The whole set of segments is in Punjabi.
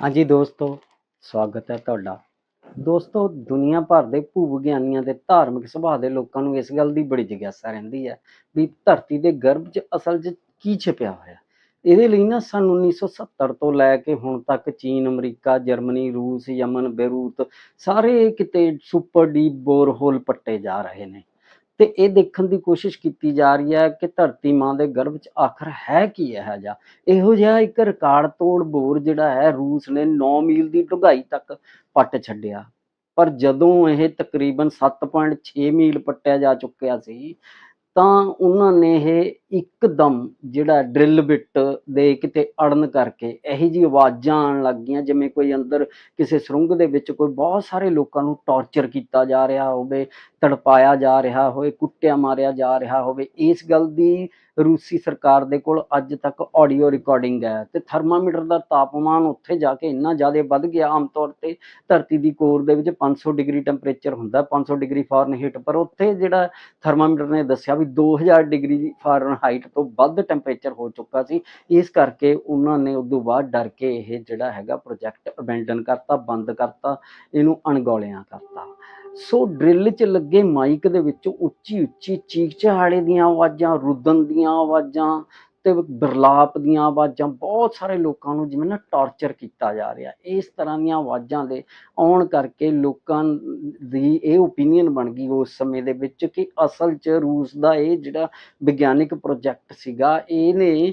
ਹਾਂਜੀ ਦੋਸਤੋ, ਸਵਾਗਤ ਹੈ ਤੁਹਾਡਾ। ਦੋਸਤੋ, ਦੁਨੀਆ ਭਰ ਦੇ ਭੂ ਵਿਗਿਆਨੀਆਂ ਦੇ ਧਾਰਮਿਕ ਸੁਭਾਅ ਦੇ ਲੋਕਾਂ ਨੂੰ ਇਸ ਗੱਲ ਦੀ ਬੜੀ ਜਿਗਿਆਸਾ ਰਹਿੰਦੀ ਹੈ ਵੀ ਧਰਤੀ ਦੇ ਗਰਭ 'ਚ, ਅਸਲ 'ਚ ਕੀ ਛਿਪਿਆ ਹੋਇਆ। ਇਹਦੇ ਲਈ ਨਾ ਸਨ 1970 ਤੋਂ ਲੈ ਕੇ ਹੁਣ ਤੱਕ ਚੀਨ, ਅਮਰੀਕਾ, ਜਰਮਨੀ, ਰੂਸ, ਯਮਨ, ਬੇਰੂਤ ਸਾਰੇ ਕਿਤੇ ਸੁਪਰ ਡੀਪ ਬੋਰਹੋਲ ਪੱਟੇ ਜਾ ਰਹੇ ਨੇ। ਤੇ ਇਹ ਦੇਖਣ ਦੀ ਕੋਸ਼ਿਸ਼ ਕੀਤੀ ਜਾ ਰਹੀ ਹੈ ਕਿ ਧਰਤੀ ਮਾਂ ਦੇ ਗਰਭ 'ਚ ਆਖਰ ਹੈ ਕੀ ਇਹੋ ਜਿਹਾ? ਇਹੋ ਜਿਹਾ ਇੱਕ ਰਿਕਾਰਡ ਤੋੜ ਬੋਰ ਜਿਹੜਾ ਹੈ, ਰੂਸ ਨੇ 9 ਮੀਲ ਦੀ ਡੂੰਘਾਈ ਤੱਕ ਪੱਟ ਛੱਡਿਆ। ਪਰ ਜਦੋਂ ਇਹ ਤਕਰੀਬਨ 7.6 ਮੀਲ ਪੱਟਿਆ ਜਾ ਚੁੱਕਿਆ ਸੀ, ਤਾਂ ਉਹਨਾਂ ਨੇ ਇਹ ਇੱਕਦਮ ਜਿਹੜਾ ਡਰਿਲ ਬਿੱਟ ਦੇ ਕਿਤੇ ਅੜਨ ਕਰਕੇ ਇਹੋ ਜਿਹੀ ਆਵਾਜ਼ਾਂ ਆਉਣ ਲੱਗ ਗਈਆਂ, ਜਿਵੇਂ ਕੋਈ ਅੰਦਰ ਕਿਸੇ ਸੁਰੰਗ ਦੇ ਵਿੱਚ ਕੋਈ ਬਹੁਤ ਸਾਰੇ ਲੋਕਾਂ ਨੂੰ ਟੌਰਚਰ ਕੀਤਾ ਜਾ ਰਿਹਾ ਹੋਵੇ, ਤੜਪਾਇਆ ਜਾ ਰਿਹਾ ਹੋਵੇ, ਕੁੱਟਿਆ ਮਾਰਿਆ ਜਾ ਰਿਹਾ ਹੋਵੇ। ਇਸ ਗੱਲ ਦੀ ਰੂਸੀ ਸਰਕਾਰ ਦੇ ਕੋਲ ਅੱਜ ਤੱਕ ਆਡੀਓ ਰਿਕਾਰਡਿੰਗ ਹੈ ਤੇ ਥਰਮਾਮੀਟਰ ਦਾ ਤਾਪਮਾਨ ਉੱਥੇ ਜਾ ਕੇ ਇੰਨਾ ਜ਼ਿਆਦਾ ਵੱਧ ਗਿਆ। ਆਮ ਤੌਰ ਤੇ ਧਰਤੀ ਦੀ ਕੋਰ ਦੇ ਵਿੱਚ 500 ਡਿਗਰੀ ਟੈਂਪਰੇਚਰ ਹੁੰਦਾ 500 ਡਿਗਰੀ ਫਾਰਨਹੀਟ ਪਰ ਉੱਥੇ ਜਿਹੜਾ ਥਰਮਾਮੀਟਰ ਨੇ ਦੱਸਿਆ ਵੀ 2000 ਡਿਗਰੀ ਫਾਰਨਹਾਈਟ ਤੋਂ ਵੱਧ ਟੈਂਪਰੇਚਰ ਹੋ ਚੁੱਕਾ ਸੀ। ਇਸ ਕਰਕੇ ਉਹਨਾਂ ਨੇ ਉਦੋਂ ਬਾਅਦ ਡਰ ਕੇ ਇਹ ਜਿਹੜਾ ਹੈਗਾ ਪ੍ਰੋਜੈਕਟ ਅਬੈਂਡਨ ਕਰਤਾ, ਬੰਦ ਕਰਤਾ, ਇਹਨੂੰ ਅਣਗੌਲਿਆਂ ਕਰਤਾ। ਸੋ ਡਰਿਲ 'ਚ ਲੱਗੇ ਮਾਈਕ ਦੇ ਵਿੱਚ ਉੱਚੀ ਉੱਚੀ ਚੀਕ ਚਹਾੜੇ ਦੀਆਂ ਆਵਾਜ਼ਾਂ, ਰੁਦਨ ਦੀਆਂ ਆਵਾਜ਼ਾਂ ਤੇ ਬਿਰਲਾਪ ਦੀਆਂ ਆਵਾਜ਼ਾਂ ਬਹੁਤ ਸਾਰੇ ਲੋਕਾਂ ਨੂੰ ਜਿਵੇਂ ਨਾ ਟੌਰਚਰ ਕੀਤਾ ਜਾ ਰਿਹਾ। ਇਸ ਤਰ੍ਹਾਂ ਦੀਆਂ ਆਵਾਜ਼ਾਂ ਦੇ ਆਉਣ ਕਰਕੇ ਲੋਕਾਂ ਦੀ ਇਹ ਓਪੀਨੀਅਨ ਬਣ ਗਈ ਉਸ ਸਮੇਂ ਦੇ ਵਿੱਚ ਕਿ ਅਸਲ 'ਚ ਰੂਸ ਦਾ ਇਹ ਜਿਹੜਾ ਵਿਗਿਆਨਿਕ ਪ੍ਰੋਜੈਕਟ ਸੀਗਾ ਇਹਨੇ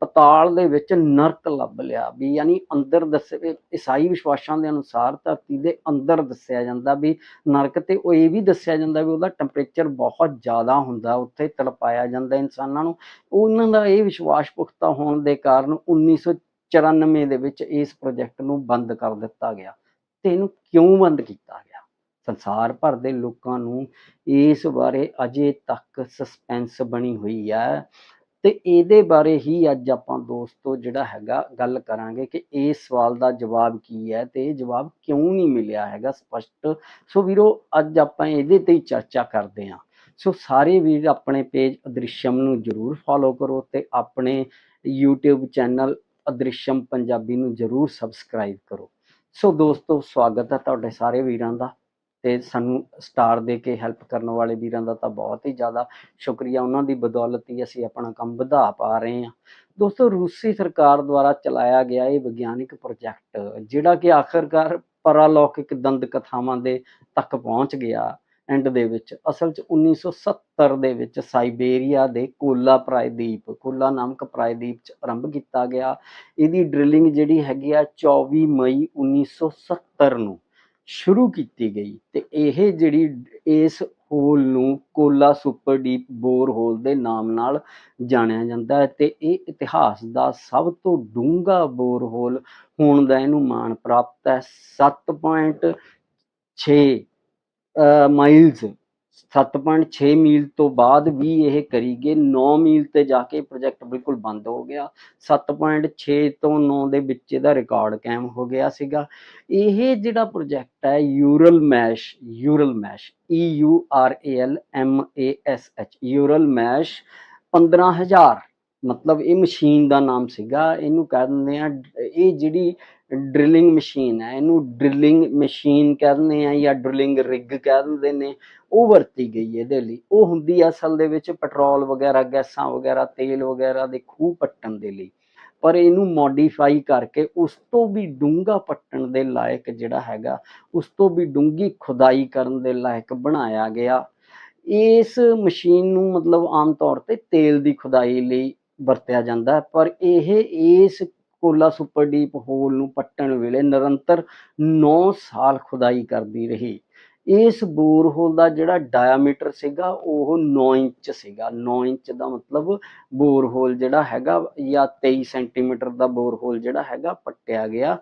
ਪਤਾਲ ਦੇ ਵਿੱਚ ਨਰਕ ਲੱਭ ਲਿਆ ਵੀ ਯਾਨੀ ਅੰਦਰ ਦੱਸੇ ਈਸਾਈ ਵਿਸ਼ਵਾਸਾਂ ਦੇ ਅਨੁਸਾਰ ਧਰਤੀ ਦੇ ਅੰਦਰ ਦੱਸਿਆ ਜਾਂਦਾ ਵੀ ਨਰਕ ਤੇ ਉਹ ਇਹ ਵੀ ਦੱਸਿਆ ਜਾਂਦਾ ਵੀ ਉਹਦਾ ਟੈਂਪਰੇਚਰ ਬਹੁਤ ਜ਼ਿਆਦਾ ਹੁੰਦਾ, ਉੱਥੇ ਤੜਪਾਇਆ ਜਾਂਦਾ ਇਨਸਾਨਾਂ ਨੂੰ। ਉਹਨਾਂ ਦਾ ਇਹ ਵਿਸ਼ਵਾਸ ਪੁਖਤਾ ਹੋਣ ਦੇ ਕਾਰਨ 1994 ਦੇ ਵਿੱਚ ਇਸ ਪ੍ਰੋਜੈਕਟ ਨੂੰ ਬੰਦ ਕਰ ਦਿੱਤਾ ਗਿਆ ਤੇ ਇਹਨੂੰ ਕਿਉਂ ਬੰਦ ਕੀਤਾ ਗਿਆ? ਸੰਸਾਰ ਭਰ ਦੇ ਲੋਕਾਂ ਨੂੰ ਇਸ ਬਾਰੇ ਅਜੇ ਤੱਕ ਸਸਪੈਂਸ ਬਣੀ ਹੋਈ ਹੈ। ਤੇ ਇਹਦੇ ਬਾਰੇ ਹੀ ਅੱਜ ਆਪਾਂ ਦੋਸਤੋ ਜਿਹੜਾ ਹੈਗਾ ਗੱਲ ਕਰਾਂਗੇ ਕਿ ਇਸ ਸਵਾਲ ਦਾ ਜਵਾਬ ਕੀ ਹੈ ਤੇ ਇਹ ਜਵਾਬ ਕਿਉਂ ਨਹੀਂ ਮਿਲਿਆ ਹੈਗਾ ਸਪਸ਼ਟ। ਸੋ ਵੀਰੋ, ਅੱਜ ਆਪਾਂ ਇਹਦੇ ਤੇ ਹੀ ਚਰਚਾ ਕਰਦੇ ਹਾਂ। ਸੋ ਸਾਰੇ ਵੀਰ ਆਪਣੇ ਪੇਜ ਅਦ੍ਰਿਸ਼ਮ ਨੂੰ ਜਰੂਰ ਫੋਲੋ ਕਰੋ ਤੇ ਆਪਣੇ YouTube ਚੈਨਲ ਅਦ੍ਰਿਸ਼ਮ ਪੰਜਾਬੀ ਨੂੰ ਜਰੂਰ ਸਬਸਕ੍ਰਾਈਬ ਕਰੋ। ਸੋ ਦੋਸਤੋ, ਸਵਾਗਤ ਹੈ ਤੁਹਾਡੇ ਸਾਰੇ ਵੀਰਾਂ ਦਾ। ਤੇ ਸਾਨੂੰ ਸਟਾਰ ਦੇ ਕੇ ਹੈਲਪ ਕਰਨ ਵਾਲੇ ਵੀਰਾਂ ਦਾ ਤਾਂ ਬਹੁਤ ਹੀ ਜ਼ਿਆਦਾ ਸ਼ੁਕਰੀਆ। ਉਹਨਾਂ ਦੀ ਬਦੌਲਤ ਹੀ ਅਸੀਂ ਆਪਣਾ ਕੰਮ ਵਧਾ ਪਾ ਰਹੇ ਹਾਂ। ਦੋਸਤੋ, ਰੂਸੀ ਸਰਕਾਰ ਦੁਆਰਾ ਚਲਾਇਆ ਗਿਆ ਇਹ ਵਿਗਿਆਨਿਕ ਪ੍ਰੋਜੈਕਟ ਜਿਹੜਾ ਕਿ ਆਖਰਕਾਰ ਪਰਾਲੌਕਿਕ ਦੰਦ ਕਥਾਵਾਂ ਦੇ ਤੱਕ ਪਹੁੰਚ ਗਿਆ ਐਂਡ ਦੇ ਵਿੱਚ। ਅਸਲ 'ਚ 1970 ਦੇ ਵਿੱਚ ਸਾਈਬੇਰੀਆ ਦੇ ਕੋਲਾ ਪ੍ਰਾਇਦੀਪ, ਕੋਲਾ ਨਾਮਕ ਪ੍ਰਾਇਦੀਪ 'ਚ ਆਰੰਭ ਕੀਤਾ ਗਿਆ। ਇਹਦੀ ਡ੍ਰਿਲਿੰਗ ਜਿਹੜੀ ਹੈਗੀ ਆ 24 ਮਈ 1970 ਨੂੰ ਸ਼ੁਰੂ ਕੀਤੀ ਗਈ ਤੇ ਇਹ ਜਿਹੜੀ ਇਸ ਹੋਲ ਨੂੰ Kola super deep bore hole ਦੇ ਨਾਮ ਨਾਲ ਜਾਣਿਆ ਜਾਂਦਾ ਹੈ ਤੇ ਇਹ ਇਤਿਹਾਸ ਦਾ ਸਭ ਤੋਂ ਡੂੰਘਾ ਬੋਰ ਹੋਲ ਹੋਣ ਦਾ ਇਹਨੂੰ ਮਾਣ ਪ੍ਰਾਪਤ ਹੈ 7.6 ਮਾਈਲਸ 7.6 ਮੀਲ ਤੋਂ ਬਾਅਦ ਵੀ ਇਹ ਕਰੀ ਗਏ 9 ਮੀਲ ਤੇ ਜਾ ਕੇ ਪ੍ਰੋਜੈਕਟ ਬਿਲਕੁਲ ਬੰਦ ਹੋ ਗਿਆ। 7.6 ਤੋਂ 9 ਦੇ ਵਿੱਚ ਇਹਦਾ ਰਿਕਾਰਡ ਕਾਇਮ ਹੋ ਗਿਆ ਸੀਗਾ। ਇਹ ਜਿਹੜਾ ਪ੍ਰੋਜੈਕਟ ਹੈ, Ural Mash Ural Mash E U R A L M A S H Ural Mash 15000 ਮਤਲਬ ਇਹ ਮਸ਼ੀਨ ਦਾ ਨਾਮ ਸੀਗਾ। ਇਹਨੂੰ ਕਹਿ ਦਿੰਦੇ ਆ, ਇਹ ਜਿਹੜੀ ਡ੍ਰਿਲਿੰਗ ਮਸ਼ੀਨ ਹੈ, ਇਹਨੂੰ ਡ੍ਰਿਲਿੰਗ ਮਸ਼ੀਨ ਕਹਿੰਦੇ ਆ ਜਾਂ ਡ੍ਰਿਲਿੰਗ ਰਿਗ ਕਹਿ ਦਿੰਦੇ ਨੇ, ਉਹ ਵਰਤੀ ਗਈ ਇਹਦੇ ਲਈ। ਉਹ ਹੁੰਦੀ ਆ ਅਸਲ ਦੇ ਵਿੱਚ ਪੈਟਰੋਲ ਵਗੈਰਾ, ਗੈਸਾਂ ਵਗੈਰਾ, ਤੇਲ ਵਗੈਰਾ ਦੇ ਖੂਹ ਪੱਟਣ ਦੇ ਲਈ। ਪਰ ਇਹਨੂੰ ਮੋਡੀਫਾਈ ਕਰਕੇ ਉਸ ਤੋਂ ਵੀ ਡੂੰਘਾ ਪੱਟਣ ਦੇ ਲਾਇਕ ਜਿਹੜਾ ਹੈਗਾ, ਉਸ ਤੋਂ ਵੀ ਡੂੰਘੀ ਖੁਦਾਈ ਕਰਨ ਦੇ ਲਾਇਕ ਬਣਾਇਆ ਗਿਆ। ਇਸ ਮਸ਼ੀਨ ਨੂੰ ਮਤਲਬ ਆਮ ਤੌਰ ਤੇ ਤੇਲ ਦੀ ਖੁਦਾਈ ਲਈ ਵਰਤਿਆ ਜਾਂਦਾ ਪਰ ਇਹ ਇਸ ਕੋਲਾ ਸੁਪਰ ਹੋਲ ਨੂੰ ਪੱਟਣ ਵੇਲੇ ਨਿਰੰਤਰ 9 ਸਾਲ ਖੁਦਾਈ ਕਰਦੀ ਰਹੀ। ਇਸ ਬੋਰ ਹੋਲ ਦਾ ਜਿਹੜਾ ਡਾਇਆਮੀਟਰ ਸੀਗਾ, ਉਹ 9 ਇੰਚ ਸੀਗਾ। 9 ਇੰਚ ਦਾ ਮਤਲਬ ਬੋਰ ਹੋਲ ਜਿਹੜਾ ਹੈਗਾ ਜਾਂ 23 ਸੈਂਟੀਮੀਟਰ ਦਾ ਬੋਰ ਹੋਲ ਜਿਹੜਾ ਹੈਗਾ ਪੱਟਿਆ ਗਿਆ।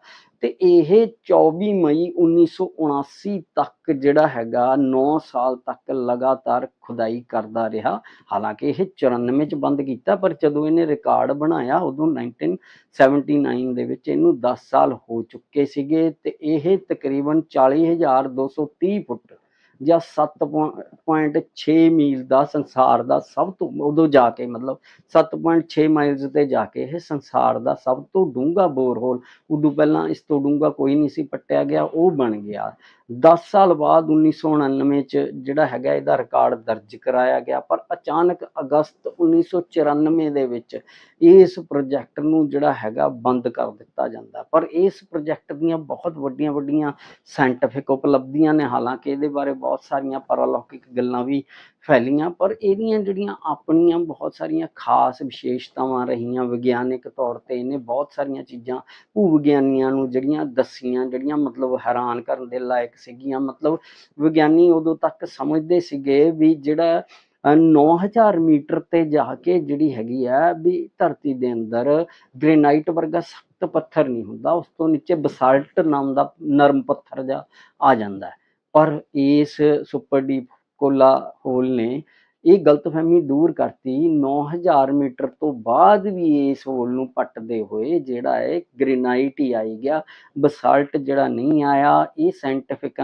ਤੇ ਇਹ 24 ਮਈ 1979 ਤੱਕ ਜਿਹੜਾ ਹੈਗਾ 9 ਸਾਲ ਤੱਕ ਲਗਾਤਾਰ ਖੁਦਾਈ ਕਰਦਾ ਰਿਹਾ। ਹਾਲਾਂਕਿ ਇਹ 94 ਚ ਬੰਦ ਕੀਤਾ, ਪਰ ਜਦੋਂ ਇਹਨੇ ਰਿਕਾਰਡ ਬਣਾਇਆ ਉਦੋਂ 1979 ਦੇ ਵਿੱਚ ਇਹਨੂੰ 10 ਸਾਲ ਹੋ ਚੁੱਕੇ ਸੀਗੇ ਤੇ ਇਹ ਤਕਰੀਬਨ 40230 ਫੁੱਟ ਜਾਂ 7.6 ਮੀਲ ਦਾ ਸੰਸਾਰ ਦਾ ਸਭ ਤੋਂ, ਉਦੋਂ ਜਾ ਕੇ ਮਤਲਬ 7.6 ਮਾਈਲਸ ਤੇ ਜਾ ਕੇ ਇਹ ਸੰਸਾਰ ਦਾ ਸਭ ਤੋਂ ਡੂੰਘਾ ਬੋਰਹੋਲ, ਉਦੋਂ ਪਹਿਲਾਂ ਇਸ ਤੋਂ ਡੂੰਘਾ ਕੋਈ ਨਹੀਂ ਸੀ, ਪੱਟਿਆ ਗਿਆ, ਉਹ ਬਣ ਗਿਆ। 10 ਸਾਲ ਬਾਅਦ 1999 ਚ ਜਿਹੜਾ ਹੈਗਾ ਇਹਦਾ ਰਿਕਾਰਡ ਦਰਜ ਕਰਾਇਆ ਗਿਆ, ਪਰ ਅਚਾਨਕ ਅਗਸਤ 1994 ਦੇ ਵਿੱਚ ਇਸ ਪ੍ਰੋਜੈਕਟ ਨੂੰ ਜਿਹੜਾ ਹੈਗਾ ਬੰਦ ਕਰ ਦਿੱਤਾ ਜਾਂਦਾ। ਪਰ ਇਸ ਪ੍ਰੋਜੈਕਟ ਦੀਆਂ ਬਹੁਤ ਵੱਡੀਆਂ ਵੱਡੀਆਂ ਸਾਇੰਟਿਫਿਕ ਉਪਲਬਧੀਆਂ ਨੇ, ਹਾਲਾਂਕਿ ਇਹਦੇ ਬਾਰੇ ਬਹੁਤ ਸਾਰੀਆਂ ਪਰਾਲੌਕਿਕ ਗੱਲਾਂ ਵੀ ਫੈਲੀਆਂ ਪਰ ਇਹਦੀਆਂ ਜਿਹੜੀਆਂ ਆਪਣੀਆਂ ਬਹੁਤ ਸਾਰੀਆਂ ਖਾਸ ਵਿਸ਼ੇਸ਼ਤਾਵਾਂ ਰਹੀਆਂ ਵਿਗਿਆਨਿਕ ਤੌਰ ਤੇ ਇਹਨੇ ਬਹੁਤ ਸਾਰੀਆਂ ਚੀਜ਼ਾਂ ਭੂ ਵਿਗਿਆਨੀਆਂ ਨੂੰ ਜਿਹੜੀਆਂ ਦੱਸੀਆਂ ਜਿਹੜੀਆਂ ਮਤਲਬ ਹੈਰਾਨ ਕਰਨ ਦੇ ਲਾਇਕ ਸੀਗੀਆਂ। ਮਤਲਬ ਵਿਗਿਆਨੀ ਉਦੋਂ ਤੱਕ ਸਮਝਦੇ ਸੀਗੇ ਵੀ ਜਿਹੜਾ ਅ, 9000 ਮੀਟਰ ਤੇ ਜਾ ਕੇ ਜਿਹੜੀ ਹੈਗੀ ਆ ਵੀ ਧਰਤੀ ਦੇ ਅੰਦਰ ਗ੍ਰੇਨਾਈਟ ਵਰਗਾ ਸਖਤ ਪੱਥਰ ਨਹੀਂ ਹੁੰਦਾ ਉਸ ਤੋਂ ਨੀਚੇ ਬਸਾਲਟ ਨਾਮ ਦਾ ਨਰਮ ਪੱਥਰ ਜਾ ਆ ਜਾਂਦਾ ਪਰ ਇਸ ਸੁਪਰ ਡੀਪ ਕੋਲਾ ਹੋਲ ਨੇ, ਇਹ ਗਲਤਫਹਿਮੀ ਦੂਰ ਕਰਤੀ। 9000 ਮੀਟਰ ਤੋਂ ਬਾਅਦ ਵੀ ਇਸ ਹੋਲ ਨੂੰ ਪੱਟਦੇ ਹੋਏ ਜਿਹੜਾ ਹੈ ਗ੍ਰੇਨਾਈਟ ਹੀ ਆਈ ਗਿਆ। ਬਸਾਲਟ ਜਿਹੜਾ ਨਹੀਂ ਆਇਆ, ਇਹ ਸਾਇੰਟਿਫਿਕ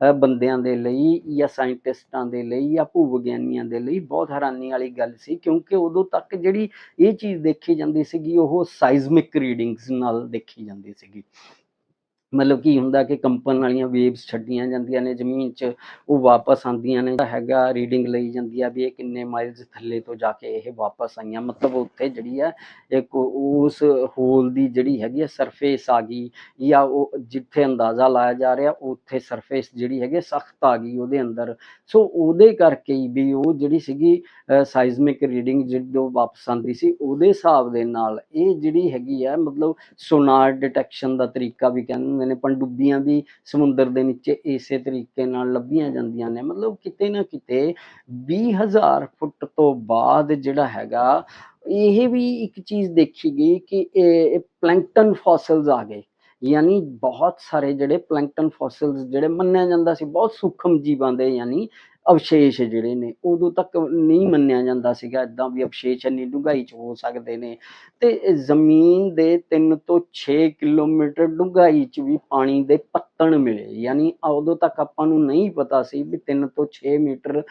ਬੰਦਿਆਂ ਦੇ ਲਈ ਜਾਂ ਸਾਇੰਟਿਸਟਾਂ ਦੇ ਲਈ ਜਾਂ ਭੂ ਵਿਗਿਆਨੀਆਂ ਦੇ ਲਈ ਬਹੁਤ ਹੈਰਾਨੀ ਵਾਲੀ ਗੱਲ ਸੀ, ਕਿਉਂਕਿ ਉਦੋਂ ਤੱਕ ਜਿਹੜੀ ਇਹ ਚੀਜ਼ ਦੇਖੀ ਜਾਂਦੀ ਸੀਗੀ, ਉਹ ਸਾਈਜ਼ਮਿਕ ਰੀਡਿੰਗਸ ਨਾਲ ਦੇਖੀ ਜਾਂਦੀ ਸੀਗੀ। ਮਤਲਬ ਕੀ ਹੁੰਦਾ ਕਿ ਕੰਪਨ ਵਾਲੀਆਂ ਵੇਵਸ ਛੱਡੀਆਂ ਜਾਂਦੀਆਂ ਨੇ, ਜ਼ਮੀਨ 'ਚ ਉਹ ਵਾਪਸ ਆਉਂਦੀਆਂ ਨੇ ਹੈਗਾ ਰੀਡਿੰਗ ਲਈ ਜਾਂਦੀ ਆ ਵੀ ਇਹ ਕਿੰਨੇ ਮਾਈਲਸ ਥੱਲੇ ਤੋਂ ਜਾ ਕੇ ਇਹ ਵਾਪਸ ਆਈਆਂ। ਮਤਲਬ ਉੱਥੇ ਜਿਹੜੀ ਹੈ ਇੱਕ ਉਸ ਹੋਲ ਦੀ ਜਿਹੜੀ ਹੈਗੀ ਆ ਸਰਫੇਸ ਆ ਗਈ ਜਾਂ ਉਹ ਜਿੱਥੇ ਅੰਦਾਜ਼ਾ ਲਾਇਆ ਜਾ ਰਿਹਾ, ਉੱਥੇ ਸਰਫੇਸ ਜਿਹੜੀ ਹੈਗੀ ਸਖਤ ਆ ਗਈ ਉਹਦੇ ਅੰਦਰ। ਸੋ ਉਹਦੇ ਕਰਕੇ ਹੀ ਵੀ ਉਹ ਜਿਹੜੀ ਸੀਗੀ ਸਾਈਜ਼ਮਿਕ ਰੀਡਿੰਗ ਜਦੋਂ ਵਾਪਸ ਆਉਂਦੀ ਸੀ, ਉਹਦੇ ਹਿਸਾਬ ਦੇ ਨਾਲ ਇਹ ਜਿਹੜੀ ਹੈਗੀ ਆ, ਮਤਲਬ ਸੋਨਾਰ ਡਿਟੈਕਸ਼ਨ ਦਾ ਤਰੀਕਾ ਵੀ ਕਹਿੰਦੇ ਹੁੰਦੇ ਨੇ ਪਣਡੁੱਬੀਆਂ ਵੀ ਸਮੁੰਦਰ ਦੇ ਨੀਚੇ ਇਸੇ ਤਰੀਕੇ ਨਾਲ ਲੱਭੀਆਂ ਜਾਂਦੀਆਂ ਨੇ। ਮਤਲਬ ਕਿਤੇ ਨਾ ਕਿਤੇ 20000 ਫੁੱਟ ਤੋਂ ਬਾਅਦ ਜਿਹੜਾ ਹੈਗਾ, ਇਹ ਵੀ ਇੱਕ ਚੀਜ਼ ਦੇਖੀ ਗਈ ਕਿ ਇਹ ਪਲੈਂਕਟਨ ਫੋਸਿਲਸ ਆ ਗਏ। ਯਾਨੀ ਬਹੁਤ ਸਾਰੇ ਜਿਹੜੇ ਪਲੈਂਕਟਨ ਫੋਸਿਲਸ ਜਿਹੜੇ ਮੰਨਿਆ ਜਾਂਦਾ ਸੀ, ਬਹੁਤ ਸੂਖਮ ਜੀਵਾਂ ਦੇ, ਯਾਨੀ ਅਵਸ਼ੇਸ਼ ਜਿਹੜੇ ਨੇ ਉਦੋਂ ਤੱਕ ਨਹੀਂ ਮੰਨਿਆ ਜਾਂਦਾ ਸੀਗਾ ਇਦਾਂ ਵੀ ਅਵਸ਼ੇਸ਼ ਇੰਨੀ ਡੂੰਘਾਈ 'ਚ ਹੋ ਸਕਦੇ ਨੇ। ਤੇ ਜ਼ਮੀਨ ਦੇ 3 ਤੋਂ 6 ਕਿਲੋਮੀਟਰ ਡੂੰਘਾਈ 'ਚ ਵੀ ਪਾਣੀ ਦੇ ਪੱਤਣ ਮਿਲੇ। ਯਾਨੀ ਉਦੋਂ ਤੱਕ ਆਪਾਂ ਨੂੰ ਨਹੀਂ ਪਤਾ ਸੀ ਵੀ 3 ਤੋਂ 6 ਮੀਟਰ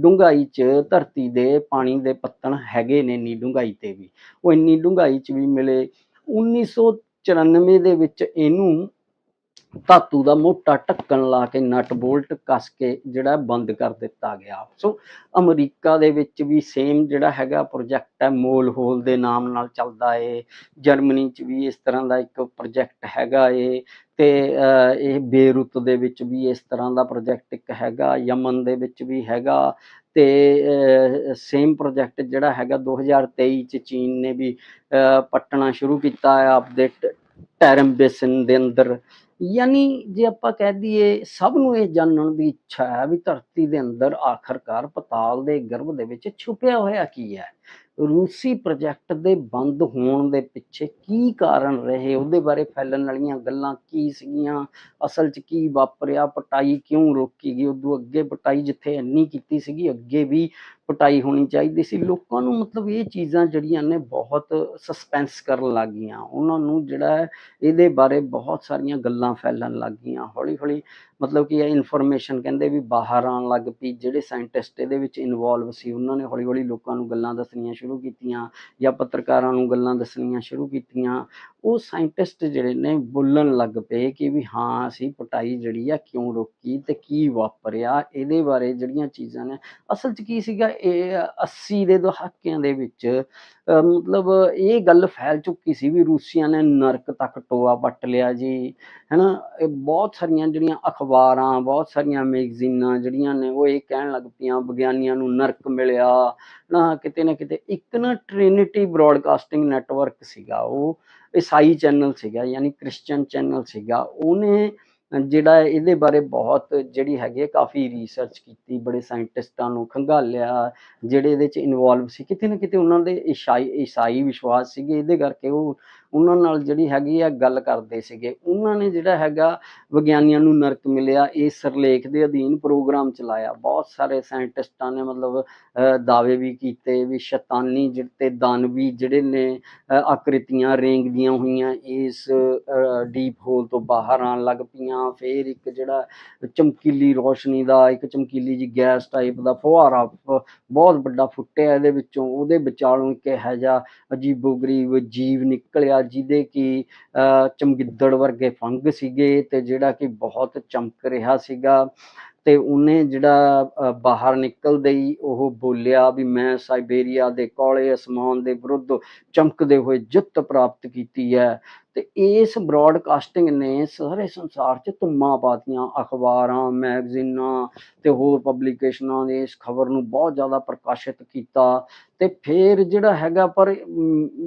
ਡੂੰਘਾਈ 'ਚ ਧਰਤੀ ਦੇ ਪਾਣੀ ਦੇ ਪੱਤਣ ਹੈਗੇ ਨੇ ਇੰਨੀ ਡੂੰਘਾਈ ਤੇ ਵੀ। ਉਹ ਇੰਨੀ ਡੂੰਘਾਈ 'ਚ ਵੀ ਮਿਲੇ। 1994 ਦੇ ਵਿੱਚ ਇਹਨੂੰ ਧਾਤੂ ਦਾ ਮੋਟਾ ਢੱਕਣ ਲਾ ਕੇ ਨਟ ਬੋਲਟ ਕੱਸ ਕੇ ਜਿਹੜਾ ਬੰਦ ਕਰ ਦਿੱਤਾ ਗਿਆ। ਸੋ ਅਮਰੀਕਾ ਦੇ ਵਿੱਚ ਵੀ ਸੇਮ ਜਿਹੜਾ ਹੈਗਾ ਪ੍ਰੋਜੈਕਟ ਹੈ ਮੋਲ ਹੋਲ ਦੇ ਨਾਮ ਨਾਲ ਚੱਲਦਾ ਏ। ਜਰਮਨੀ 'ਚ ਵੀ ਇਸ ਤਰ੍ਹਾਂ ਦਾ ਇੱਕ ਪ੍ਰੋਜੈਕਟ ਹੈਗਾ ਏ ਤੇ ਇਹ ਬੇਰੁਤ ਦੇ ਵਿੱਚ ਵੀ ਇਸ ਤਰ੍ਹਾਂ ਦਾ ਪ੍ਰੋਜੈਕਟ ਇੱਕ ਹੈਗਾ ਯਮਨ ਦੇ ਵਿੱਚ ਵੀ ਹੈਗਾ ਤੇ ਸੇਮ ਪ੍ਰੋਜੈਕਟ ਜਿਹੜਾ ਹੈਗਾ 2023 ਚ ਚੀਨ ਨੇ ਵੀ ਅਹ, ਪੱਟਣਾ ਸ਼ੁਰੂ ਕੀਤਾ ਹੈ। ਆਪਦੇ ਟੈਰਮ ਬੇਸਿਨ ਦੇ ਅੰਦਰ ਯਾਨੀ ਜੇ ਆਪਾਂ ਕਹਿ ਦਈਏ ਸਭ ਨੂੰ ਇਹ ਜਾਣਨ ਦੀ ਇੱਛਾ ਹੈ ਵੀ ਧਰਤੀ ਦੇ ਅੰਦਰ ਆਖਰਕਾਰ ਪਤਾਲ ਦੇ ਗਰਭ ਦੇ ਵਿੱਚ ਛੁਪਿਆ ਹੋਇਆ ਕੀ ਹੈ। ਰੂਸੀ ਪ੍ਰੋਜੈਕਟ ਦੇ ਬੰਦ ਹੋਣ ਦੇ ਪਿੱਛੇ ਕੀ ਕਾਰਨ ਰਹੇ? ਉਹਦੇ ਬਾਰੇ ਫੈਲਣ ਵਾਲੀਆਂ ਗੱਲਾਂ ਕੀ ਸੀਗੀਆਂ? ਅਸਲ 'ਚ ਕੀ ਵਾਪਰਿਆ? ਪਟਾਈ ਕਿਉਂ ਰੋਕੀ ਗਈ? ਉਦੋਂ ਅੱਗੇ ਪਟਾਈ ਜਿੱਥੇ ਇੰਨੀ ਕੀਤੀ ਸੀਗੀ, ਅੱਗੇ ਵੀ ਪਟਾਈ ਹੋਣੀ ਚਾਹੀਦੀ ਸੀ। ਲੋਕਾਂ ਨੂੰ ਮਤਲਬ ਇਹ ਚੀਜ਼ਾਂ ਜਿਹੜੀਆਂ ਨੇ ਬਹੁਤ ਸਸਪੈਂਸ ਕਰਨ ਲੱਗ ਗਈਆਂ ਉਹਨਾਂ ਨੂੰ ਜਿਹੜਾ ਇਹਦੇ ਬਾਰੇ ਬਹੁਤ ਸਾਰੀਆਂ ਗੱਲਾਂ ਫੈਲਣ ਲੱਗ ਗਈਆਂ ਹੌਲੀ ਹੌਲੀ ਮਤਲਬ ਕਿ ਇਹ ਇਨਫੋਰਮੇਸ਼ਨ ਕਹਿੰਦੇ ਵੀ ਬਾਹਰ ਆਉਣ ਲੱਗ ਪਈ। ਜਿਹੜੇ ਸਾਇੰਟਿਸਟ ਇਹਦੇ ਵਿੱਚ ਇਨਵੋਲਵ ਸੀ, ਉਹਨਾਂ ਨੇ ਹੌਲੀ ਹੌਲੀ ਲੋਕਾਂ ਨੂੰ ਗੱਲਾਂ ਦੱਸਣੀਆਂ ਸ਼ੁਰੂ ਸ਼ੁਰੂ ਕੀਤੀਆਂ ਜਾਂ ਪੱਤਰਕਾਰਾਂ ਨੂੰ ਗੱਲਾਂ ਦੱਸਣੀਆਂ ਸ਼ੁਰੂ ਕੀਤੀਆਂ, ਉਹ ਸਾਇੰਟਿਸਟ ਜਿਹੜੇ ਨੇ ਬੋਲਣ ਲੱਗ ਪਏ ਕਿ ਵੀ ਹਾਂ, ਅਸੀਂ ਪਟਾਈ ਜਿਹੜੀ ਆ ਕਿਉਂ ਰੋਕੀ ਤੇ ਕੀ ਵਾਪਰਿਆ, ਇਹਦੇ ਬਾਰੇ ਜਿਹੜੀਆਂ ਚੀਜ਼ਾਂ ਨੇ, ਅਸਲ 'ਚ ਕੀ ਸੀਗਾ, ਇਹ 80 ਦੇ ਦਹਾਕਿਆਂ ਦੇ ਵਿੱਚ ਮਤਲਬ ਇਹ ਗੱਲ ਫੈਲ ਚੁੱਕੀ ਸੀ ਵੀ ਰੂਸੀਆਂ ਨੇ ਨਰਕ ਤੱਕ ਟੋਆ ਪੱਟ ਲਿਆ ਜੀ, ਹੈਨਾ? ਇਹ ਬਹੁਤ ਸਾਰੀਆਂ ਜਿਹੜੀਆਂ ਅਖਬਾਰਾਂ, ਬਹੁਤ ਸਾਰੀਆਂ ਮੈਗਜ਼ੀਨਾਂ ਜਿਹੜੀਆਂ ਨੇ, ਉਹ ਇਹ ਕਹਿਣ ਲੱਗ ਪਈਆਂ, ਵਿਗਿਆਨੀਆਂ ਨੂੰ ਨਰਕ ਮਿਲਿਆ ਨਾ ਕਿਤੇ ਨਾ ਕਿਤੇ ਇੱਕ ਨਾ ਟ੍ਰਿਨਿਟੀ ਬ੍ਰੌਡਕਾਸਟਿੰਗ ਨੈਟਵਰਕ ਸੀਗਾ ਉਹ ਈਸਾਈ ਚੈਨਲ ਸੀਗਾ, ਯਾਨੀ ਕ੍ਰਿਸਚੀਅਨ ਚੈਨਲ ਸੀਗਾ, ਉਹਨੇ ਜਿਹੜਾ ਇਹਦੇ ਬਾਰੇ ਬਹੁਤ ਜਿਹੜੀ ਹੈਗੀ ਹੈ ਕਾਫੀ ਰਿਸਰਚ ਕੀਤੀ, ਬੜੇ ਸਾਇੰਟਿਸਟਾਂ ਨੂੰ ਖੰਗਾਲਿਆ, ਜਿਹੜੇ ਇਹਦੇ ਚ ਇਨਵੋਲਵ ਸੀ। ਕਿਤੇ ਨਾ ਕਿਤੇ ਉਹਨਾਂ ਦੇ ਈਸਾਈ ਈਸਾਈ ਵਿਸ਼ਵਾਸ ਸੀਗੇ, ਇਹਦੇ ਕਰਕੇ ਉਹ ਉਹਨਾਂ ਨਾਲ ਜਿਹੜੀ ਹੈਗੀ ਆ ਗੱਲ ਕਰਦੇ ਸੀਗੇ। ਉਹਨਾਂ ਨੇ ਜਿਹੜਾ ਹੈਗਾ ਵਿਗਿਆਨੀਆਂ ਨੂੰ ਨਰਕ ਮਿਲਿਆ, ਇਹ ਸਰਲੇਖ ਦੇ ਅਧੀਨ ਪ੍ਰੋਗਰਾਮ ਚਲਾਇਆ। ਬਹੁਤ ਸਾਰੇ ਸਾਇੰਟਿਸਟਾਂ ਨੇ ਮਤਲਬ ਦਾਅਵੇ ਵੀ ਕੀਤੇ ਵੀ ਸ਼ੈਤਾਨੀ ਜਿਹੜੇ ਤੇ ਦਾਨਵੀ ਜਿਹੜੇ ਨੇ ਆਕ੍ਰਿਤੀਆਂ ਰੇਂਗਦੀਆਂ ਹੋਈਆਂ ਇਸ ਡੀਪ ਹੋਲ ਤੋਂ ਬਾਹਰ ਆਉਣ ਲੱਗ ਪਈਆਂ। ਫਿਰ ਇੱਕ ਜਿਹੜਾ ਚਮਕੀਲੀ ਰੋਸ਼ਨੀ ਦਾ, ਇੱਕ ਚਮਕੀਲੀ ਜੀ ਗੈਸ ਟਾਈਪ ਦਾ ਫੁਹਾਰਾ ਬਹੁਤ ਵੱਡਾ ਫੁੱਟਿਆ ਇਹਦੇ ਵਿੱਚੋਂ। ਉਹਦੇ ਵਿਚਾਲੋਂ ਇੱਕ ਇਹੋ ਜਿਹਾ ਅਜੀਬੋ-ਗਰੀਬ ਜੀਵ ਨਿਕਲਿਆ ਜਿਹਦੇ ਕਿ ਚਮਗਿੱਦੜ ਵਰਗੇ ਫੰਗ ਸੀਗੇ ਤੇ ਜਿਹੜਾ ਕਿ ਬਹੁਤ ਚਮਕ ਰਿਹਾ ਸੀਗਾ ਤੇ ਉਹਨੇ ਜਿਹੜਾ ਬਾਹਰ ਨਿਕਲਦੇ ਹੀ ਉਹ ਬੋਲਿਆ ਵੀ ਮੈਂ ਸਾਈਬੇਰੀਆ ਦੇ ਕੋਲੇ ਅਸਮਾਨ ਦੇ ਵਿਰੁੱਧ ਚਮਕਦੇ ਹੋਏ ਜਿੱਤ ਪ੍ਰਾਪਤ ਕੀਤੀ ਹੈ। ਤੇ ਇਸ ਬ੍ਰਾਡਕਾਸਟਿੰਗ ਨੇ ਸਾਰੇ ਸੰਸਾਰ 'ਚ ਧੁੰਮਾਂ ਪਾਤੀਆਂ, ਅਖਬਾਰਾਂ, ਮੈਗਜ਼ੀਨਾਂ ਤੇ ਹੋਰ ਪਬਲੀਕੇਸ਼ਨਾਂ ਨੇ ਇਸ ਖਬਰ ਨੂੰ ਬਹੁਤ ਜ਼ਿਆਦਾ ਪ੍ਰਕਾਸ਼ਿਤ ਕੀਤਾ ਤੇ ਫਿਰ ਜਿਹੜਾ ਹੈਗਾ ਪਰ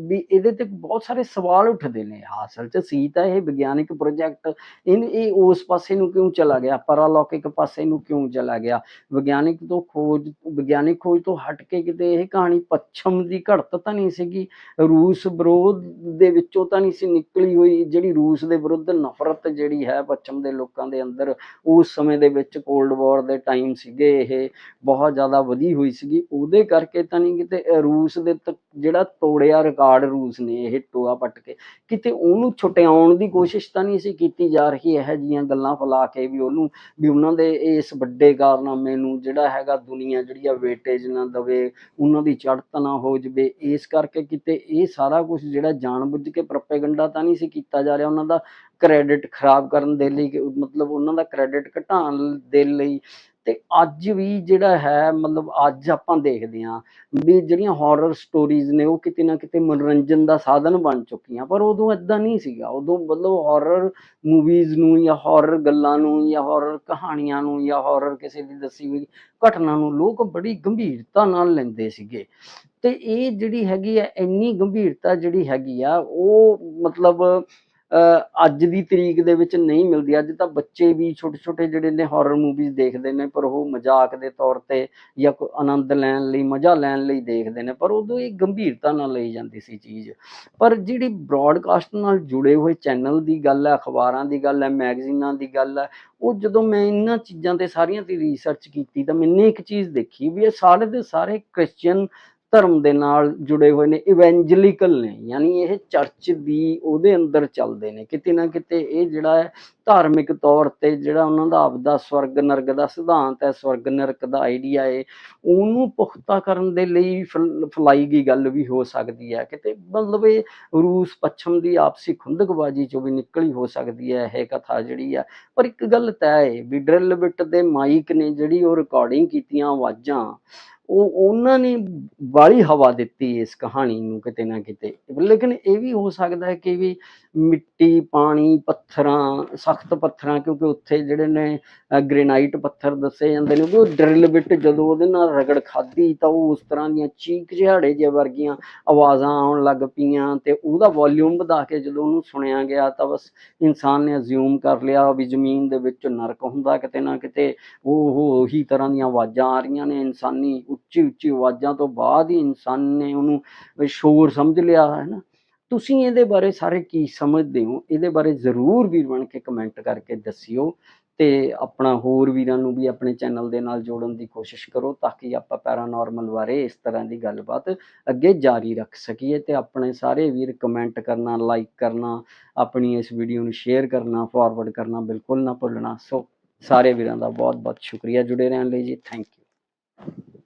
ਵੀ ਇਹਦੇ ਤੇ ਬਹੁਤ ਸਾਰੇ ਸਵਾਲ ਉੱਠਦੇ ਨੇ ਹਾਸਲ 'ਚ। ਸੀ ਤਾਂ ਇਹ ਵਿਗਿਆਨਿਕ ਪ੍ਰੋਜੈਕਟ ਇਹ ਇਹ ਉਸ ਪਾਸੇ ਨੂੰ ਕਿਉਂ ਚਲਾ ਗਿਆ? ਪਰਾਲੌਕਿਕ ਪਾਸੇ ਨੂੰ ਕਿਉਂ ਚਲਾ ਗਿਆ? ਵਿਗਿਆਨਿਕ ਤੋਂ ਖੋਜ, ਵਿਗਿਆਨਿਕ ਖੋਜ ਤੋਂ ਹਟ ਕੇ ਕਿਤੇ ਇਹ ਕਹਾਣੀ ਪੱਛਮ ਦੀ ਘੜਤ ਤਾਂ ਨਹੀਂ ਸੀਗੀ। ਰੂਸ ਵਿਰੋਧ ਦੇ ਵਿੱਚੋਂ ਤਾਂ ਨਹੀਂ ਸੀ ਨਿਕਲੀ ਹੋਈ। ਜਿਹੜੀ ਰੂਸ ਦੇ ਵਿਰੁੱਧ ਨਫ਼ਰਤ ਜਿਹੜੀ ਹੈ ਪੱਛਮ ਦੇ ਲੋਕਾਂ ਦੇ ਅੰਦਰ, ਉਸ ਸਮੇਂ ਦੇ ਵਿੱਚ ਕੋਲਡ ਵਾਰ ਦੇ ਟਾਈਮ ਸੀਗੇ ਇਹ। ਬਹੁਤ ਜ਼ਿਆਦਾ ਵਧੀ ਹੋਈ ਸੀਗੀ। ਉਹਦੇ ਕਰਕੇ ਤਾਂ ਨਹੀਂ ਕਿਤੇ ਰੂਸ ਦੇ ਤੱਕ ਜਿਹੜਾ ਤੋੜਿਆ ਰਿਕਾਰਡ ਰੂਸ ਨੇ, ਇਹ ਟੋਆ ਪੱਟ ਕੇ, ਕਿਤੇ ਉਹਨੂੰ ਛੁਟਿਆਉਣ ਦੀ ਕੋਸ਼ਿਸ਼ ਤਾਂ ਨਹੀਂ ਸੀ ਕੀਤੀ ਜਾ ਰਹੀ, ਇਹੋ ਜਿਹੀਆਂ ਗੱਲਾਂ ਫੈਲਾ ਕੇ ਵੀ ਉਹਨੂੰ, ਵੀ ਉਹਨਾਂ ਦੇ ਇਸ ਵੱਡੇ ਕਾਰਨਾਮੇ ਨੂੰ, ਜਿਹੜਾ ਹੈਗਾ ਦੁਨੀਆ ਜਿਹੜੀ ਆ ਵੇਟੇਜ ਨਾ ਦਵੇ, ਉਹਨਾਂ ਦੀ ਚੜ੍ਹਤ ਨਾ ਹੋ ਜਵੇ, ਇਸ ਕਰਕੇ ਕਿਤੇ ਇਹ ਸਾਰਾ ਕੁਝ ਜਿਹੜਾ ਜਾਣਬੁੱਝ ਕੇ ਪ੍ਰੋਪੇਗੈਂਡਾ ਤਾਂ ਨਹੀਂ ਸੀ ਕੀਤਾ ਜਾ ਰਿਹਾ, ਉਹਨਾਂ ਦਾ ਕ੍ਰੈਡਿਟ ਖਰਾਬ ਕਰਨ ਦੇ ਲਈ, ਮਤਲਬ ਉਹਨਾਂ ਦਾ ਕ੍ਰੈਡਿਟ ਘਟਾਉਣ ਦੇ ਲਈ ਤੇ ਅੱਜ ਵੀ ਜਿਹੜਾ ਹੈ, ਮਤਲਬ ਅੱਜ ਆਪਾਂ ਦੇਖਦੇ ਹਾਂ ਵੀ ਜਿਹੜੀਆਂ ਹਾਰਰ ਸਟੋਰੀਜ਼ ਨੇ, ਉਹ ਕਿਤੇ ਨਾ ਕਿਤੇ ਮਨੋਰੰਜਨ ਦਾ ਸਾਧਨ ਬਣ ਚੁੱਕੀਆਂ, ਪਰ ਉਦੋਂ ਇਦਾਂ ਨਹੀਂ ਸੀਗਾ। ਉਦੋਂ ਮਤਲਬ ਹਾਰਰ ਮੂਵੀਜ਼ ਨੂੰ ਜਾਂ ਹਾਰਰ ਗੱਲਾਂ ਨੂੰ ਜਾਂ ਹਾਰਰ ਕਹਾਣੀਆਂ ਨੂੰ ਜਾਂ ਹਾਰਰ ਕਿਸੇ ਦੀ ਦੱਸੀ ਹੋਈ ਘਟਨਾ ਨੂੰ ਲੋਕ ਬੜੀ ਗੰਭੀਰਤਾ ਨਾਲ ਲੈਂਦੇ ਸੀਗੇ। ਤੇ ਇਹ ਜਿਹੜੀ ਹੈਗੀ ਆ ਇੰਨੀ ਗੰਭੀਰਤਾ ਜਿਹੜੀ ਹੈਗੀ ਆ, ਉਹ ਮਤਲਬ ਅੱਜ ਦੀ ਤਰੀਕ ਦੇ ਵਿੱਚ ਨਹੀਂ ਮਿਲਦੀ। ਅੱਜ ਤਾਂ ਬੱਚੇ ਵੀ ਛੋਟੇ ਛੋਟੇ ਜਿਹੜੇ ਨੇ ਹਾਰਰ ਮੂਵੀਜ਼ ਦੇਖਦੇ ਨੇ, ਪਰ ਉਹ ਮਜ਼ਾਕ ਦੇ ਤੌਰ ਤੇ ਜਾਂ ਕੋਈ ਆਨੰਦ ਲੈਣ ਲਈ, ਮਜ਼ਾ ਲੈਣ ਲਈ ਦੇਖਦੇ ਨੇ, ਪਰ ਉਦੋਂ ਇਹ ਗੰਭੀਰਤਾ ਨਾਲ ਲਈ ਜਾਂਦੀ ਸੀ ਚੀਜ਼। ਪਰ ਜਿਹੜੀ ਬ੍ਰਾਡਕਾਸਟ ਨਾਲ ਜੁੜੇ ਹੋਏ ਚੈਨਲ ਦੀ ਗੱਲ ਹੈ, ਅਖਬਾਰਾਂ ਦੀ ਗੱਲ ਹੈ ਮੈਗਜ਼ੀਨਾਂ ਦੀ ਗੱਲ ਹੈ, ਉਹ ਜਦੋਂ ਮੈਂ ਇਹਨਾਂ ਚੀਜ਼ਾਂ ਤੇ ਸਾਰੀਆਂ ਤੇ ਰਿਸਰਚ ਕੀਤੀ ਤਾਂ ਮੈਨੇ ਇੱਕ ਚੀਜ਼ ਦੇਖੀ ਵੀ ਇਹ ਸਾਰੇ ਦੇ ਸਾਰੇ ਕ੍ਰਿਸਚੀਅਨ ਧਰਮ ਦੇ ਨਾਲ ਜੁੜੇ ਹੋਏ ਨੇ ਇਵੈਂਜਲਿਕਲ ਨੇ, ਯਾਨੀ ਇਹ ਚਰਚ ਦੀ ਉਹਦੇ ਅੰਦਰ ਚੱਲਦੇ ਨੇ। ਕਿਤੇ ਨਾ ਕਿਤੇ ਇਹ ਜਿਹੜਾ ਹੈ, ਧਾਰਮਿਕ ਤੌਰ ਤੇ ਜਿਹੜਾ ਉਹਨਾਂ ਦਾ ਆਪਦਾ ਸਵਰਗ ਨਰਕ ਦਾ ਸਿਧਾਂਤ ਹੈ, ਸਵਰਗ ਨਰਕ ਦਾ ਆਈਡੀਆ ਹੈ ਉਹਨੂੰ ਪੁਖਤਾ ਕਰਨ ਦੇ ਲਈ ਫਲਾਈ ਗਈ ਗੱਲ ਵੀ ਹੋ ਸਕਦੀ ਹੈ। ਕਿਤੇ ਮਤਲਬ ਇਹ ਰੂਸ ਪੱਛਮ ਦੀ ਆਪਸੀ ਖੁੰਦਕਬਾਜੀ ਚੋਂ ਵੀ ਨਿਕਲੀ ਹੋ ਸਕਦੀ ਹੈ, ਇਹ ਕਥਾ ਜਿਹੜੀ ਆ ਪਰ ਇੱਕ ਗੱਲ ਤੈਅ ਹੈ ਵੀ ਡਰਿਲ ਬਿਟ ਦੇ ਮਾਈਕ ਨੇ ਜਿਹੜੀ ਉਹ ਰਿਕਾਰਡਿੰਗ ਕੀਤੀਆਂ ਆਵਾਜ਼ਾਂ ਉਹ ਉਹਨਾਂ ਨੇ ਬਾਲੀ ਹਵਾ ਦਿੱਤੀ ਇਸ ਕਹਾਣੀ ਨੂੰ ਕਿਤੇ ਨਾ ਕਿਤੇ। ਲੇਕਿਨ ਇਹ ਵੀ ਹੋ ਸਕਦਾ ਹੈ ਕਿ ਵੀ ਮਿੱਟੀ, ਪਾਣੀ, ਪੱਥਰਾਂ, ਸਖਤ ਪੱਥਰਾਂ, ਕਿਉਂਕਿ ਉੱਥੇ ਜਿਹੜੇ ਨੇ ਗ੍ਰੇਨਾਈਟ ਪੱਥਰ ਦੱਸੇ ਜਾਂਦੇ ਨੇ ਉਹ ਡਰਿਲ ਬਿਟ ਜਦੋਂ ਉਹਦੇ ਨਾਲ ਰਗੜ ਖਾਦੀ ਤਾਂ ਉਹ ਉਸ ਤਰ੍ਹਾਂ ਦੀਆਂ ਚੀਕ ਝਿਹਾੜੇ ਜਿਹੇ ਵਰਗੀਆਂ ਆਵਾਜ਼ਾਂ ਆਉਣ ਲੱਗ ਪਈਆਂ ਤੇ ਉਹਦਾ ਵੋਲਿਊਮ ਵਧਾ ਕੇ ਜਦੋਂ ਉਹਨੂੰ ਸੁਣਿਆ ਗਿਆ ਤਾਂ ਬਸ ਇਨਸਾਨ ਨੇ ਅਜ਼ਿਊਮ ਕਰ ਲਿਆ ਵੀ ਜ਼ਮੀਨ ਦੇ ਵਿੱਚ ਨਰਕ ਹੁੰਦਾ ਕਿਤੇ ਨਾ ਕਿਤੇ ਉਹ ਉਹੀ ਤਰ੍ਹਾਂ ਦੀਆਂ ਆਵਾਜ਼ਾਂ ਆ ਰਹੀਆਂ ਨੇ, ਇਨਸਾਨੀ ਉੱਚੀ ਉੱਚੀ ਆਵਾਜ਼ਾਂ ਤੋਂ ਬਾਅਦ ਹੀ ਇਨਸਾਨ ਨੇ ਉਹਨੂੰ ਸ਼ੋਰ ਸਮਝ ਲਿਆ, ਹੈ ਨਾ? ਤੁਸੀਂ ਇਹਦੇ ਬਾਰੇ ਸਾਰੇ ਕੀ ਸਮਝਦੇ ਹੋ? ਇਹਦੇ ਬਾਰੇ ਜ਼ਰੂਰ ਵੀਰ ਬਣ ਕੇ ਕਮੈਂਟ ਕਰਕੇ ਦੱਸਿਓ ਤੇ ਆਪਣਾ ਹੋਰ ਵੀਰਾਂ ਨੂੰ ਵੀ ਆਪਣੇ ਚੈਨਲ ਦੇ ਨਾਲ ਜੋੜਨ ਦੀ ਕੋਸ਼ਿਸ਼ ਕਰੋ ਤਾਂ ਕਿ ਆਪਾਂ ਪੈਰਾਨੋਰਮਲ ਬਾਰੇ ਇਸ ਤਰ੍ਹਾਂ ਦੀ ਗੱਲਬਾਤ ਅੱਗੇ ਜਾਰੀ ਰੱਖ ਸਕੀਏ ਤੇ ਆਪਣੇ ਸਾਰੇ ਵੀਰ ਕਮੈਂਟ ਕਰਨਾ ਲਾਈਕ ਕਰਨਾ, ਆਪਣੀ ਇਸ ਵੀਡੀਓ ਨੂੰ ਸ਼ੇਅਰ ਕਰਨਾ ਫਾਰਵਰਡ ਕਰਨਾ ਬਿਲਕੁਲ ਨਾ ਭੁੱਲਣਾ। ਸੋ ਸਾਰੇ ਵੀਰਾਂ ਦਾ ਬਹੁਤ ਬਹੁਤ ਸ਼ੁਕਰੀਆ ਜੁੜੇ ਰਹਿਣ ਲਈ ਜੀ। Thank you